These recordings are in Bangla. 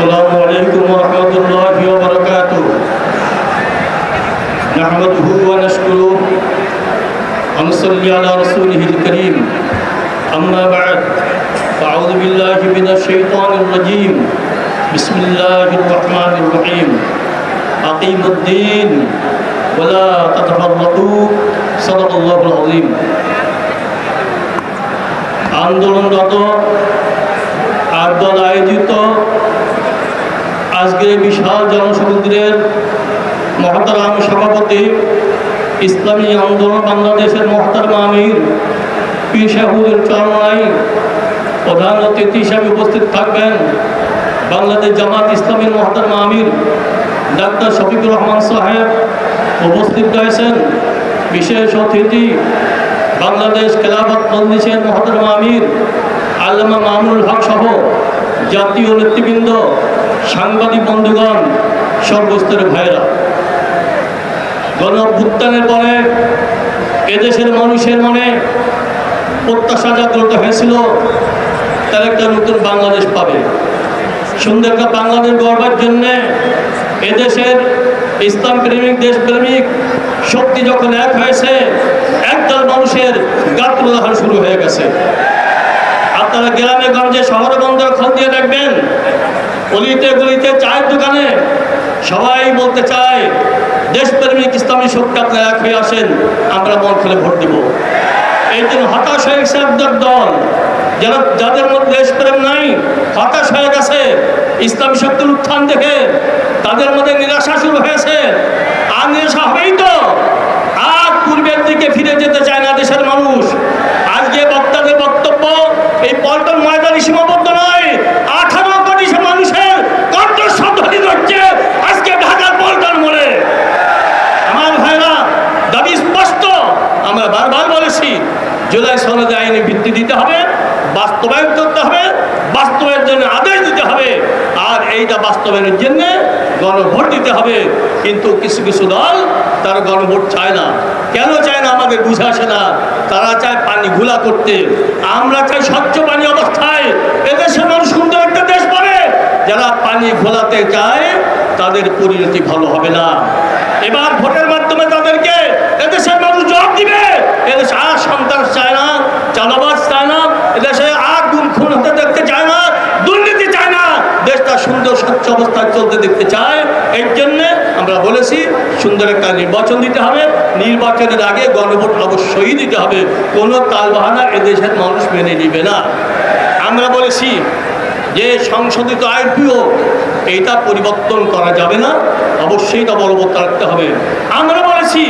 السلام عليكم ورحمة الله وبركاته نحمده ونشكره ونصلي على رسوله الكريم أما بعد فأعوذ بالله من الشيطان الرجيم بسم الله الرحمن الرحيم أقيموا الدين ولا تتفرقوا صدق الله العظيم আন্দোলনরত আর দল আয়োজিত আজকের বিশাল জনসমুদ্রের মহতারাম সভাপতি ইসলামী আন্দোলন বাংলাদেশের মহতারাম আমির শাহুদের চরণাই প্রধান অতিথি হিসাবে উপস্থিত থাকবেন বাংলাদেশ জামাত ইসলামের মহতারাম আমির ডাক্তার শফিকুর রহমান সাহেব উপস্থিত রয়েছেন। বিশেষ অতিথি বাংলাদেশ খেলাফত মজলিসের মহতরম আমির আল্লামা মামুনুল হক সহ জাতীয় নেতৃবৃন্দ সাংবাদিক বন্ধুগণ, সর্বস্তরের ভাইরা গণ অভ্যুত্থানের পরে এদেশের মানুষের মনে প্রত্যাশা জাগ্রত হয়েছিল, তার একটা নতুন বাংলাদেশ পাবে। সুন্দর একটা বাংলাদেশ গড়বার জন্যে এদেশের ইসলাম প্রেমিক দেশপ্রেমিক শক্তি যখন এক হয়েছে, একদল মানুষের গাত্রদাহন শুরু হয়ে গেছে। আপনারা গ্রামে, গঞ্জে, শহরে বন্দর খোঁজ দিয়ে দেখবেন অলিতে গলিতে চায়ের দোকানে সবাই বলতে চায়, দেশপ্রেমিক ইসলামী শক্তি আপনারা এক হয়ে আসেন, আমরা মন খুলে ভোট দিব। এই জন্য হতাশ হয়ে গেছে একদল দল। যারা, যাদের মধ্যে দেশপ্রেম নাই, হতাশ হয়ে গেছে। ইসলামী শক্তির উত্থান দেখে তাদের মধ্যে নিরাশা শুরু হয়েছে আর নিরাশা হবেই তো আর পূর্বের দিকে ফিরে যেতে চায় না দেশের মানুষ আজকে বক্তাদের বক্তব্য এই পল্টন ময়দানে সীমাবদ্ধ নয় আঠারো কোটি মানুষের কণ্ঠস্বর ধ্বনিত হচ্ছে আজকে ঢাকার পল্টন মোড়ে আমার ভাইরা দাবি স্পষ্ট আমরা বারবার বলেছি জুলাই সনদে আইনে ভিত্তি দিতে হবে, বাস্তবায়ন করতে হবে বাস্তবের জন্য আদেশ দিতে হবে, আর এইটা বাস্তবায়নের জন্য গণভোট দিতে হবে। কিন্তু কিছু কিছু দল তারা গণভোট চায় না। কেন চায় না আমাদের বুঝে আসে না? তারা চায় পানি ঘোলা করতে। আমরা চাই স্বচ্ছ পানি অবস্থায়। এদেশের মানুষ সুন্দর একটা দেশ পাবে। যারা পানি ঘোলাতে চায়, তাদের পরিণতি ভালো হবে না। এবার ভোটের মাধ্যমে তাদেরকে এদেশের মানুষ জবাব দিবে এদেশে আর সন্ত্রাস চায় না চালাবাজ চায় না, এদেশে আর গুম খুন হতে দেখতে চায় না, দুর্নীতি চায় না। দেশটা সুন্দর, স্বচ্ছ অবস্থায় চলতে দেখতে চায়। এর জন্যে আমরা বলেছি, সুন্দর একটা নির্বাচন দিতে হবে। নির্বাচনের আগে গণভোট অবশ্যই দিতে হবে। কোনো তালবাহানা এদেশের মানুষ মেনে নিবে না। আমরা বলেছি যে সংশোধিত আইপিও এইটা পরিবর্তন করা যাবে না। অবশ্যই এটা বলবৎ রাখতে হবে। আমরা বলেছি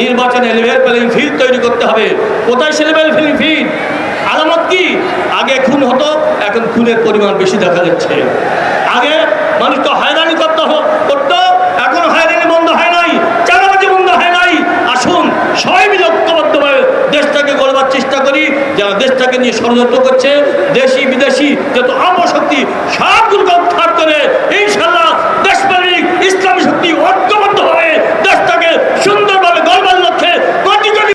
নির্বাচনে লেভেল প্লেইং ফিল্ড তৈরি করতে হবে। কোথায় সে লেভেল প্লেইং ফিল্ড? আলামত কি? আগে খুন হতো, এখন খুনের পরিমাণ বেশি দেখা যাচ্ছে। আগে মানুষকে হয়রানি করতে করতো, এখন হয়রানি বন্ধ হয় নাই চালাবাজি বন্ধ হয় নাই। আসুন, সবাই মিলে ঐক্যবদ্ধভাবে দেশটাকে গড়বার চেষ্টা করি যারা দেশটাকে নিয়ে ষড়যন্ত্র করছে দেশি বিদেশি যত অপশক্তি অপর